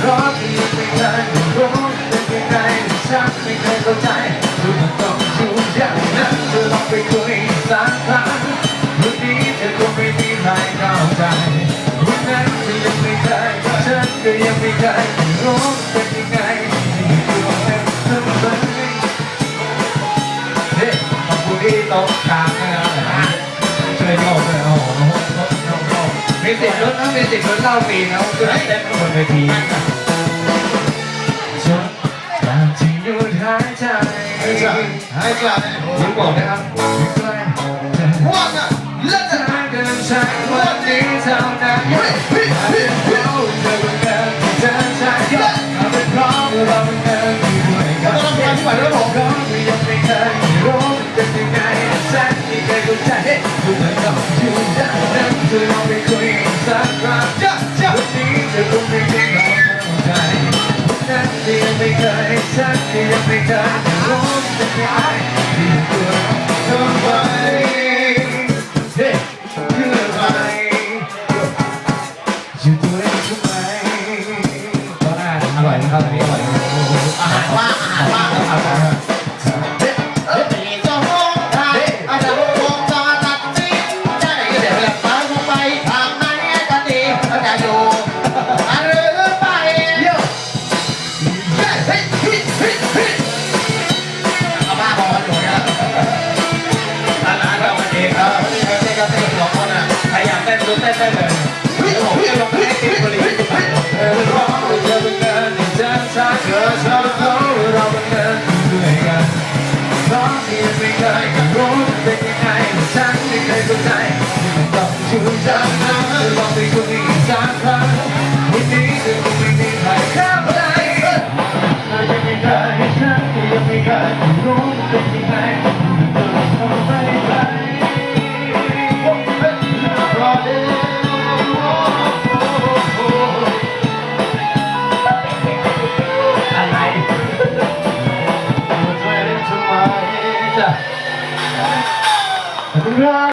เพราะที่ยังไม่เคยรู้เป็นยังไงฉันไม่เคยเข้าใจทุกคนต้องอยู่อย่างนั้นเธอลองไปคุยสักครั้งวันนี้เธอคงไม่มีใครเข้าใจวันนั้นเธอยังไม่เคยฉันก็ยังไม่เคยรู้เป็นยังไงที่ตัวเองทำไมเฮ้ยขอบคุณที่โต๊ะกางนะครับช่วยโต๊ะด้วยโอ้โหมีสิทธิ์ลุ้นะมีสิทธิ์ลุ้นเล่าปีนะขึ้นมาเต้นบนเวที ยใจหายใจยิ้มบอกนะครับยิ้มด้วยเธอวันเล่นจะรักกันวันนี้เท่านั้นเฮ้ยเฮ้ยเฮ้ยเฮ้ยเธอเป็นเดิมเธอใช่เอาเป็นพราะเราเป็นเดิมอยู่ด้วยกันต้องทำงานที่ไหนแล้วผมก็ยังไม่เคยรู้เป็นยังไงฉันไม่เคยเข้าใจทุกเรื่องต้องอยู่ด้านนั้นเธอลองไปคุยสักครั้งวันนี้เธอคงไม่ได้เข้าใจวันนั้นเธอยังไม่เคยฉันก็ยังไม่เคยรู้ เเคยเข้าใจที่มันต้องอยู่จากนั้นเธอลองไปคุยอีกสักครั้งวันนี้เธอคงไม่มีใครเข้าใจเธอยังไม่เคยฉันก็ยังไม่เคยรู้เป็นยังไงเธอต้องไปใจะไรมาช่วยเล่นทำไมจ้ะขอบคุณครับ